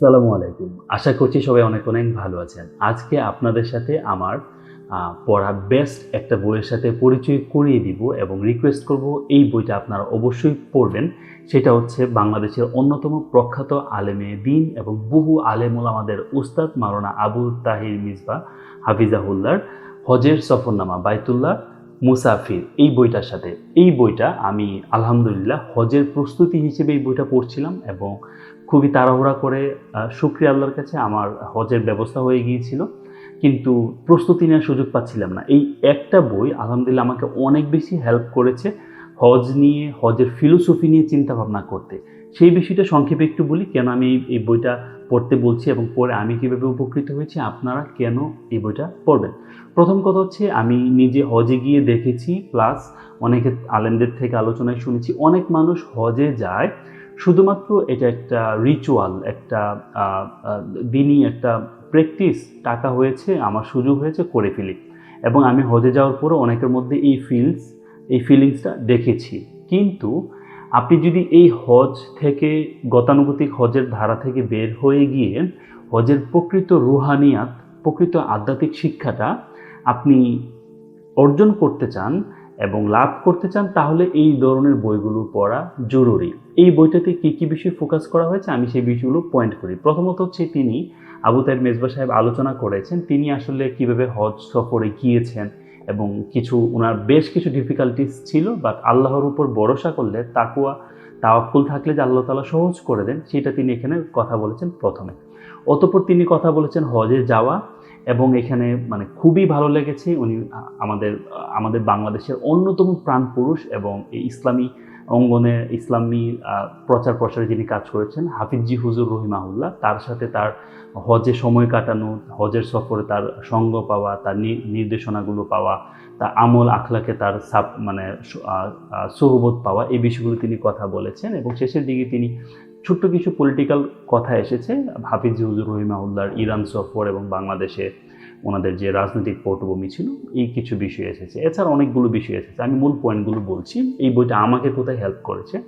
আসসালামু আলাইকুম। আশা করছি সবাই অনেক অনেক ভালো আছেন। আজকে আপনাদের সাথে আমার পড়া বেস্ট একটা বইয়ের সাথে পরিচয় করিয়ে দিব এবং রিকোয়েস্ট করব এই বইটা আপনারা অবশ্যই পড়বেন। সেটা হচ্ছে বাংলাদেশের অন্যতম প্রখ্যাত আলেমে দিন এবং বহু আলেমুল আমাদের উস্তাদ মাওলানা আবু তাহির মিসবা হাফিজাহুল্লার হজের সফরনামা বাইতুল্লাহ মুসাফির। এই বইটার সাথে, এই বইটা আমি আলহামদুলিল্লাহ হজের প্রস্তুতি হিসেবে এই বইটা পড়ছিলাম এবং খুবই তাড়াহুড়া করে শুক্রিয়া আল্লাহর কাছে আমার হজের ব্যবস্থা হয়ে গিয়েছিল। কিন্তু প্রস্তুতি নেওয়ার সুযোগ পাচ্ছিলাম না। এই একটা বই আলহামদুলিল্লাহ আমাকে অনেক বেশি হেল্প করেছে হজ নিয়ে, হজের ফিলোসফি নিয়ে চিন্তা ভাবনা করতে। সেই বিষয়টা সংক্ষেপে একটু বলি, কেন আমি এই বইটা পড়তে বলছি এবং পরে আমি কীভাবে উপকৃত হয়েছি, আপনারা কেন এই বইটা পড়বেন? প্রথম কথা হচ্ছে, আমি নিজে হজে গিয়ে দেখেছি প্লাস অনেকে আলেমদের থেকে আলোচনায় শুনেছি, অনেক মানুষ হজে যায় শুধুমাত্র এটা একটা রিচুয়াল একটা দিনই একটা প্র্যাকটিস টাকা হয়েছে, আমার সুযোগ হয়েছে করে ফেলি। এবং আমি হজে যাওয়ার পরে অনেকের মধ্যে এই ফিলস এই ফিলিংসটা দেখেছি। কিন্তু আপনি যদি এই হজ থেকে, গতানুগতিক হজের ধারা থেকে বের হয়ে গিয়ে হজের প্রকৃত রুহানিয়াত, প্রকৃত আধ্যাত্মিক শিক্ষাটা আপনি অর্জন করতে চান এবং লাভ করতে চান, তাহলে এই ধরনের বইগুলো পড়া জরুরি। এই বইটাতে কী কী বিষয়ে ফোকাস করা হয়েছে আমি সেই বিষয়গুলো পয়েন্ট করি। প্রথমত হচ্ছে তিনি আবু তাইব মেজবা সাহেব আলোচনা করেছেন, তিনি আসলে কীভাবে হজ সফরে গিয়েছেন এবং কিছু ওনার বেশ কিছু ডিফিকাল্টিস ছিল বাট আল্লাহর উপর ভরসা করলে তাকুয়া তাওয়াক্কুল থাকলে যে আল্লাহ তালা সহজ করে দেন, সেটা তিনি এখানে কথা বলেছেন প্রথমে। অতঃপর তিনি কথা বলেছেন হজে যাওয়া এবং এখানে মানে খুবই ভালো লেগেছে। উনি আমাদের আমাদের বাংলাদেশের অন্যতম প্রাণ পুরুষ এবং এই ইসলামী অঙ্গনে, ইসলামী প্রচার প্রসারে যিনি কাজ করেছেন, হাফিজি হুজুর রহিমাহুল্লাহ, তার সাথে তার হজে সময় কাটানো, হজের সফরে তার সঙ্গ পাওয়া, তার নির্দেশনাগুলো পাওয়া, তার আমল আখলাকে তার সাপ মানে সহবোধ পাওয়া, এই বিষয়গুলো তিনি কথা বলেছেন এবং শেষের দিকে তিনি ছোট্ট কিছু পলিটিক্যাল কথা এসেছে। হাফিজ হুজুর রহিমাউল্লাহর ইরান সফর এবং বাংলাদেশে ওনাদের যে রাজনৈতিক পটভূমি ছিল, এই কিছু বিষয় এসেছে। এছাড়া অনেকগুলো বিষয় এসেছে। আমি মূল পয়েন্টগুলো বলছি। এই বইটা আমাকে কোথায় হেল্প করেছে?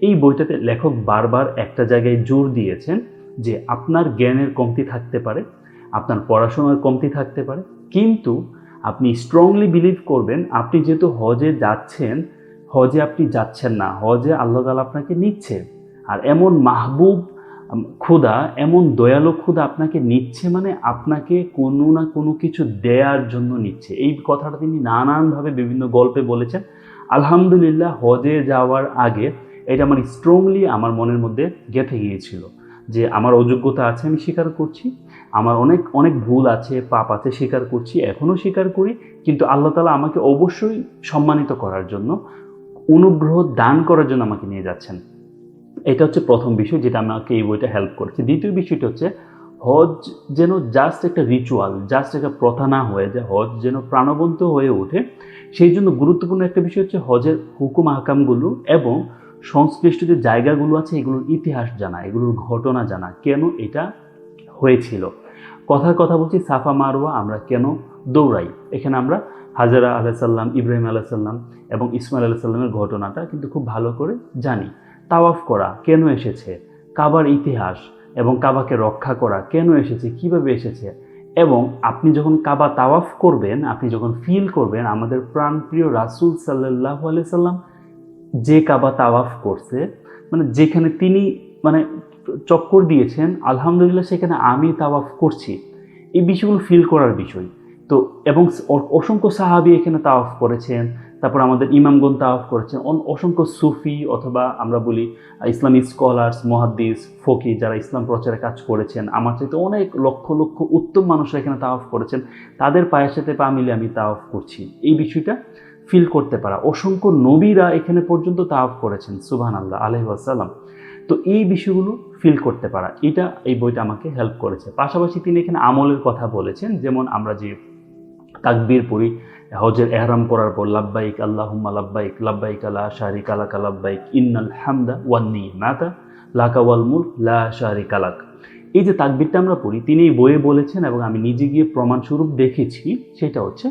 এই বইটাতে লেখক বারবার একটা জায়গায় জোর দিয়েছেন যে আপনার জ্ঞানের কমতি থাকতে পারে, আপনার পড়াশোনার কমতি থাকতে পারে, কিন্তু আপনি স্ট্রংলি বিলিভ করবেন, আপনি যেহেতু হজে যাচ্ছেন, হজে আপনি যাচ্ছেন না, হজে আল্লাহ তালা আপনাকে নিচ্ছে। আর এমন মাহবুব খুদা এমন দয়ালু খুদা আপনাকে নিচ্ছে মানে আপনাকে কোনো না কোনো কিছু দেয়ার জন্য নিচ্ছে। এই কথাটা তিনি নানানভাবে বিভিন্ন গল্পে বলেছেন। আলহামদুলিল্লাহ, হজে যাওয়ার আগে এটা আমার স্ট্রংলি আমার মনের মধ্যে গেঁথে গিয়েছিল যে আমার অযোগ্যতা আছে, আমি স্বীকার করছি। আমার অনেক অনেক ভুল আছে, পাপ আছে, স্বীকার করছি এখনও স্বীকার করি। কিন্তু আল্লাহ তালা আমাকে অবশ্যই সম্মানিত করার জন্য, অনুগ্রহ দান করার জন্য আমাকে নিয়ে যাচ্ছেন। এটা হচ্ছে প্রথম বিষয় যেটা আমাকে এই বইটা হেল্প করেছে। দ্বিতীয় বিষয়টা হচ্ছে হজ যেন জাস্ট একটা রিচুয়াল জাস্ট একটা প্রথা না হয়ে যায় হজ যেন প্রাণবন্ত হয়ে ওঠে, সেই জন্য গুরুত্বপূর্ণ একটা বিষয় হচ্ছে হজের হুকুম আহকামগুলো এবং সংশ্লিষ্ট যে জায়গাগুলো আছে, এগুলোর ইতিহাস জানা, এগুলোর ঘটনা জানা, কেন এটা হয়েছিল। কথার কথা বলছি, সাফা মারোয়া আমরা কেন দৌড়াই? এখানে আমরা হাজারা আলাইসাল্লাম ইব্রাহিম আলাইসাল্লাম এবং ইসমাইল আলাইসাল্লামের ঘটনাটা কিন্তু খুব ভালো করে জানি। তাওয়াফ করা, কেন এসেছে? কাবার ইতিহাস এবং কাবাকে রক্ষা করা, কেন এসেছে? কীভাবে এসেছে? এবং আপনি যখন কাবা তাওয়াফ করবেন, আপনি যখন ফিল করবেন, আমাদের প্রাণপ্রিয় রাসুল সাল্লাহ সাল্লাম যে কাবা তাওয়াফ করছে মানে যেখানে তিনি মানে চক্কর দিয়েছেন, আলহামদুলিল্লাহ সেখানে আমি তাওয়াফ করছি। এই বিষয়গুলো ফিল করার বিষয়। তো, এবং অসংখ্য সাহাবি এখানে তাওয়াফ করেছেন তারপর আমাদের ইমামগণ তাওয়াফ করেছেন। অসংখ্য সুফি অথবা আমরা বলি ইসলামী স্কলার্স, মহাদ্দিস, ফকি যারা ইসলাম প্রচারে কাজ করেছেন, আমার চাইতে অনেক লক্ষ লক্ষ উত্তম মানুষরা এখানে তাওয়াফ করেছেন, তাদের পায়ের সাথে পা মিলে আমি তাওয়াফ করছি। এই বিষয়টা ফিল করতে পারা। অসংখ্য নবীরা এখানে পর্যন্ত তাওয়াফ করেছেন সুবহান আল্লাহ আলহাসাল্লাম তো এই বিষয়গুলো ফিল করতে পারা। এটা এই বইটা আমাকে হেল্প করেছে। পাশাপাশি তিনি এখানে আমলের কথা বলেছেন, যেমন আমরা যে তাকবীর পড়ি হজের এহরাম করার পর লাব্বাইক আল্লাহুম্মা লাব্বাইক লাব্বাইক আলা শারিক আলাকা লাব্বাইক ইন্নাল হামদা ওয়ান নিমাতা লাকা ওয়াল মুলক লা শারিক আলাক এই যে তাকবিরটা আমরা পড়ি তিনি বইয়ে বলেছেন এবং আমি নিজে গিয়ে প্রমাণস্বরূপ দেখেছি, সেটা হচ্ছে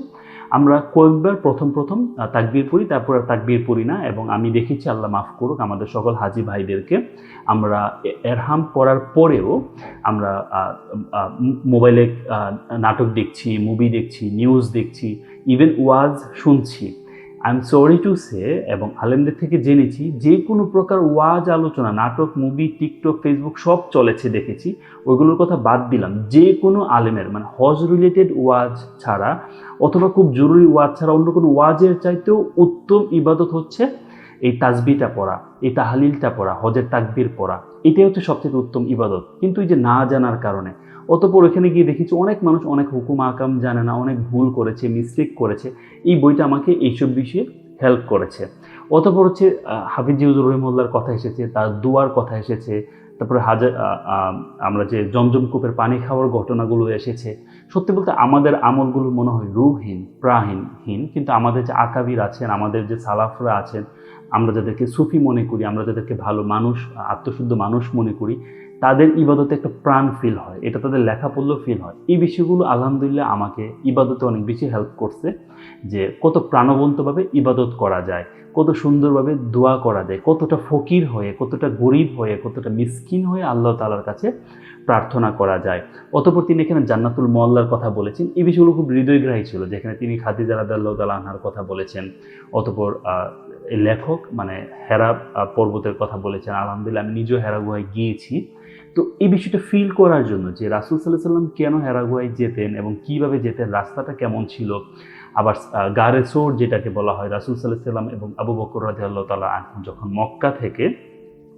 আমরা কয়েকবার প্রথম প্রথম তাকবীর পড়ি, তারপর আর তাকবীর পড়ি না এবং আমি দেখেছি আল্লাহ মাফ করুক, আমাদের সকল হাজি ভাইদেরকে আমরা এরহাম পড়ার পরেও আমরা মোবাইলে নাটক দেখছি, মুভি দেখছি, নিউজ দেখছি ইভেন ওয়াজ শুনছি। I am sorry to say এবং আলেমদের থেকে জেনেছি, যে কোনো প্রকার ওয়াজ আলোচনা, নাটক মুভি টিকটক ফেসবুক সব চলেছে দেখেছি। ওইগুলোর কথা বাদ দিলাম। যে কোনো আলেমের মানে হজ রিলেটেড ওয়াজ ছাড়া অথবা খুব জরুরি ওয়াজ ছাড়া অন্য কোনো ওয়াজের চাইতেও উত্তম ইবাদত হচ্ছে এই তাজবিটা পড়া, এই তাহালিলটা পড়া, হজের তাকবির পড়া। এটাই হচ্ছে সবচেয়ে উত্তম ইবাদত। কিন্তু এই যে না জানার কারণে অতপর ওখানে গিয়ে দেখেছি অনেক মানুষ অনেক হুকুম, আকাম জানে না, অনেক ভুল করেছে মিস্টেক করেছে। এই বইটা আমাকে এইসব বিষয়ে হেল্প করেছে। অতপর হচ্ছে হাফিজ জিউজুর রহিমুল্লার কথা এসেছে, তার দুয়ার কথা এসেছে, তারপরে হাজার আমরা যে জমজম কূপের পানি খাওয়ার ঘটনাগুলো এসেছে। সত্যি বলতে আমাদের আমলগুলো মনে হয় রূহহীন প্রাহীনহীন কিন্তু আমাদের যে আকাবির আছেন, আমাদের যে সালাফরা আছেন, আমরা যাদেরকে সুফি মনে করি, আমরা যাদেরকে ভালো মানুষ, আত্মশুদ্ধ মানুষ মনে করি তাদের ইবাদতে একটা প্রাণ ফিল হয়, এটা তাদের লেখা পড়লেও ফিল হয়। এই বিষয়গুলো আলহামদুলিল্লাহ আমাকে ইবাদতে অনেক বেশি হেল্প করছে যে কত প্রাণবন্তভাবে ইবাদত করা যায়, কত সুন্দরভাবে দোয়া করা যায়, কতটা ফকির হয়ে, কতটা গরিব হয়ে, কতটা মিসকিন হয়ে আল্লাহ তালার কাছে প্রার্থনা করা যায়। অতপর তিনি এখানে জান্নাতুল মল্লার কথা বলেছেন। এই বিষয়গুলো খুব হৃদয়গ্রাহী ছিল, যেখানে তিনি খাদিজা রাদাল্লাহ তালা আনহার কথা বলেছেন। অতপর লেখক মানে হেরা পর্বতের কথা বলেছেন আলহামদুলিল্লাহ আমি নিজেও হেরা গুহায় গিয়েছি। তো এই বিষয়টা ফিল করার জন্য যে রাসুল সাল্লাহ সাল্লাম কেন হেরা গুহায় যেতেন এবং কীভাবে যেতেন রাস্তাটা কেমন ছিল আবার আহ, গারে যেটাকে বলা হয় রাসুল সাল্লাহ সাল্লাম এবং আবু বকর রাজি আল্লাহ তালা যখন মক্কা থেকে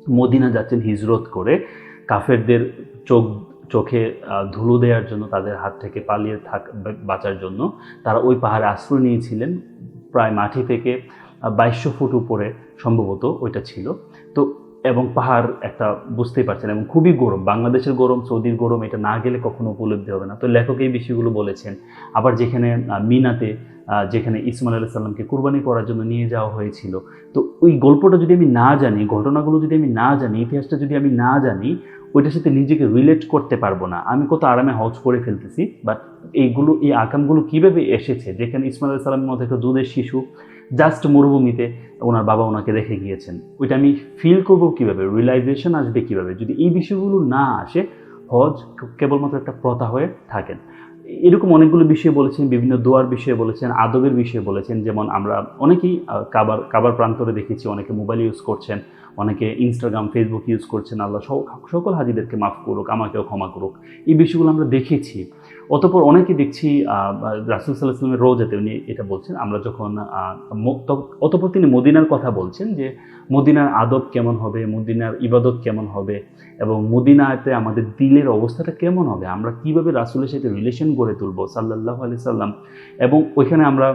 মদিনা যাচ্ছেন হিজরত করে কাফেরদের চোখ চোখে ধুলো দেওয়ার জন্য তাদের হাত থেকে পালিয়ে থাক বাঁচার জন্য তারা ওই পাহাড়ে আশ্রয় নিয়েছিলেন। প্রায় মাটি থেকে বাইশশো ফুট উপরে সম্ভবত ওইটা ছিল। তো, এবং পাহাড় একটা বুঝতেই পারছেন, এবং খুবই গরম, বাংলাদেশের গরম, সৌদির গরম, এটা না গেলে কখনো উপলব্ধি হবে না। তো লেখক এই বিষয়গুলো বলেছেন। আবার যেখানে মিনাতে যেখানে ইসমাইল আলাহ সাল্লামকে কুরবানি করার জন্য নিয়ে যাওয়া হয়েছিল। তো ওই গল্পটা যদি আমি না জানি, ঘটনাগুলো যদি আমি না জানি, ইতিহাসটা যদি আমি না জানি, ওইটার সাথে নিজেকে রিলেট করতে পারব না। আমি কত আরামে হজ করে ফেলতেছি বাট এইগুলো, এই আকামগুলো কীভাবে এসেছে? যেখানে ইসমাইল আলাহ সাল্লামের মতো একটা দুধের শিশু জাস্ট মরুভূমিতে ওনার বাবা ওনাকে রেখে গিয়েছেন। ওইটা আমি ফিল করব কীভাবে? রিয়েলাইজেশন আসবে কীভাবে? যদি এই বিষয়গুলো না আসে, হজ কেবলমাত্র একটা প্রথা হয়ে থাকেন। এরকম অনেকগুলো বিষয় বলেছেন, বিভিন্ন দোয়ার বিষয়ে বলেছেন, আদবের বিষয়ে বলেছেন। যেমন আমরা অনেকেই কাবার কাবার প্রান্তরে দেখেছি, অনেকে মোবাইল ইউজ করছেন, অনেকে ইনস্টাগ্রাম ফেসবুক ইউজ করছেন, আল্লাহ সক- সকল হাজিদেরকে মাফ করুক, আমাকেও ক্ষমা করুক। এই বিষয়গুলো আমরা দেখেছি। অতপর অনেকে দেখছি রাসুল সাল্লাহ রোজাতে উনি এটা বলছেন, আমরা যখন অতপর তিনি মদিনার কথা বলছেন যে মদিনার আদব কেমন হবে, মদিনার ইবাদত কেমন হবে এবং মদিনাতে আমাদের দিলের অবস্থাটা কেমন হবে, আমরা কীভাবে রাসুলের সাথে রিলেশন গড়ে তুলবো সাল্লাহ আলি সাল্লাম এবং ওইখানে আমরা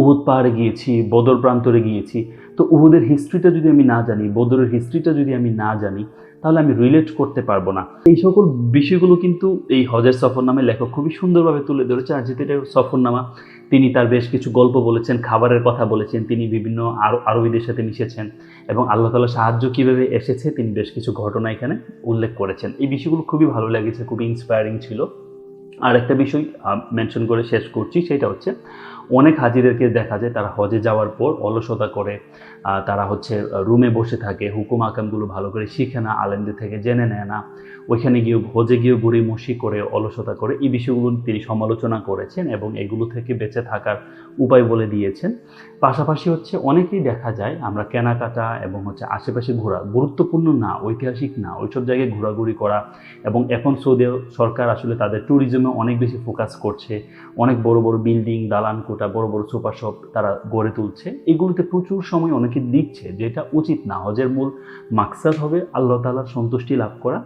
উহুদ পাহাড়ে গিয়েছি, বদর প্রান্তরে গিয়েছি, তো উহুদের হিস্ট্রিটা যদি আমি না জানি, বদরের হিস্ট্রিটা যদি আমি না জানি, তাহলে আমি রিলেট করতে পারব না। এই সকল বিষয়গুলো কিন্তু এই হজের সফরনামে লেখক খুবই সুন্দরভাবে তুলে ধরেছে, আর যেহেতু এটা সফরনামা তিনি তার বেশ কিছু গল্প বলেছেন, খাবারের কথা বলেছেন, তিনি বিভিন্ন আরও, আরবিদের সাথে মিশেছেন এবং আল্লাহ তালা সাহায্য কীভাবে এসেছে তিনি বেশ কিছু ঘটনা এখানে উল্লেখ করেছেন। এই বিষয়গুলো খুবই ভালো লেগেছে, খুবই ইন্সপায়ারিং ছিল। আর একটা বিষয় মেনশন করে শেষ করছি, সেটা হচ্ছে অনেক হাজিদেরকে দেখা যায় তারা হজে যাওয়ার পর অলসতা করে তারা হচ্ছে রুমে বসে থাকে, হুকুম আকামগুলো ভালো করে শিখে না, আলেমদের থেকে জেনে নেয় না, ওইখানে গিয়ে হজে গিয়ে গুড়ি মসি করে অলসতা করে, এই বিষয়গুলো তিনি সমালোচনা করেছেন এবং এগুলো থেকে বেঁচে থাকার উপায় বলে দিয়েছেন। পাশাপাশি হচ্ছে অনেকেই দেখা যায় আমরা কেনাকাটা এবং হচ্ছে আশেপাশে ঘোরা গুরুত্বপূর্ণ না, ঐতিহাসিক না, ওইসব জায়গায় ঘোরাঘুরি করা এবং এখন সৌদি সরকার আসলে তাদের ট্যুরিজমে অনেক বেশি ফোকাস করছে। অনেক বড় বড় বিল্ডিং দালান কোটা বড় বড় সুপার শপ তারা গড়ে তুলছে। এগুলোতে প্রচুর সময় অনেকে দিচ্ছে, যেটা উচিত না। হজের মূল মাকসাদ হবে আল্লাহ তালার সন্তুষ্টি লাভ করা।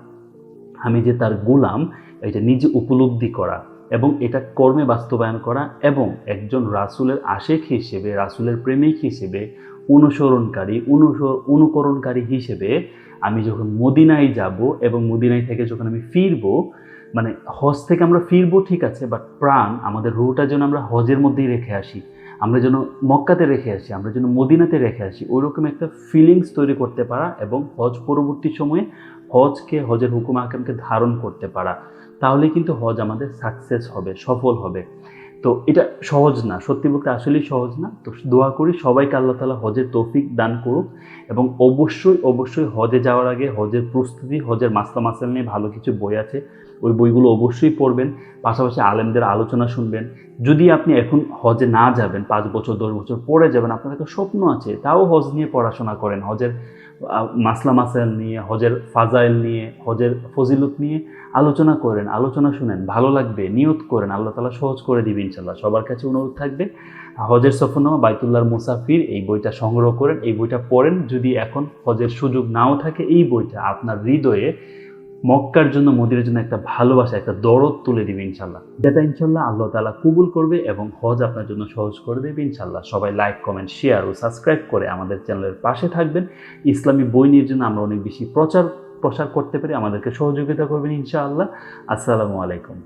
আমি যে তার গোলাম, এটা নিজে উপলব্ধি করা এবং এটা কর্মে বাস্তবায়ন করা এবং একজন রাসুলের আশেক হিসেবে, রাসুলের প্রেমিক হিসেবে, অনুসরণকারী, অনুসর, অনুকরণকারী হিসেবে আমি যখন মদিনায় যাব এবং মদিনায় থেকে যখন আমি ফিরবো মানে হজ থেকে আমরা ফিরবো ঠিক আছে বাট প্রাণ আমাদের রুটা যেন আমরা হজের মধ্যেই রেখে আসি। আমরা যেন মক্কাতে রেখে আসি, আমরা যেন মদিনাতে রেখে আসি, ওইরকম একটা ফিলিংস তৈরি করতে পারা এবং হজ পরবর্তী সময়ে হজকে, হজের হুকুম আকামকে ধারণ করতে পারা। তাহলে কিন্তু হজ আমাদের সাকসেস হবে, সফল হবে। তো এটা সহজ না, সত্যি বলতে আসলেই সহজ না। তো দোয়া করি সবাইকে আল্লাহ তালা হজের তৌফিক দান করুক এবং অবশ্যই অবশ্যই হজে যাওয়ার আগে হজের প্রস্তুতি, হজের মাস্তা মাসাল নিয়ে ভালো কিছু বই আছে ওই বইগুলো অবশ্যই পড়বেন, পাশাপাশি আলেমদের আলোচনা শুনবেন। যদি আপনি এখন হজে না যাবেন, পাঁচ বছর, দশ বছর পরে যাবেন, আপনার একটা স্বপ্ন আছে, তাও হজ নিয়ে পড়াশোনা করেন। হজের মাসলা মাসাইল নিয়ে, হজের ফাজাইল নিয়ে, হজের ফজিলত নিয়ে আলোচনা করেন, আলোচনা শুনেন, ভালো লাগবে, নিয়ত করেন, আল্লাহ তালা সহজ করে দিবে ইনশাল্লাহ সবার কাছে অনুরোধ থাকবে, হজের সফরনামা বাইতুল্লাহর মুসাফির এই বইটা সংগ্রহ করেন, এই বইটা পড়েন। যদি এখন হজের সুযোগ নাও থাকে, এই বইটা আপনার হৃদয়ে মক্কার জন্য মোদির জন্য একটা ভালোবাসা, একটা দরদ তুলে দিবে ইনশাল্লাহ। যেটা ইনশাল্লাহ আল্লাহ তালা কবুল করবে এবং হজ আপনার জন্য সহজ করে দেবে ইনশাল্লাহ। সবাই লাইক কমেন্ট শেয়ার ও সাবস্ক্রাইব করে আমাদের চ্যানেলের পাশে থাকবেন। ইসলামী বই নিয়ে জন্য আমরা অনেক বেশি প্রচার প্রসার করতে পারি আমাদেরকে সহযোগিতা করবেন ইনশাআল্লাহ। আসসালামু আলাইকুম।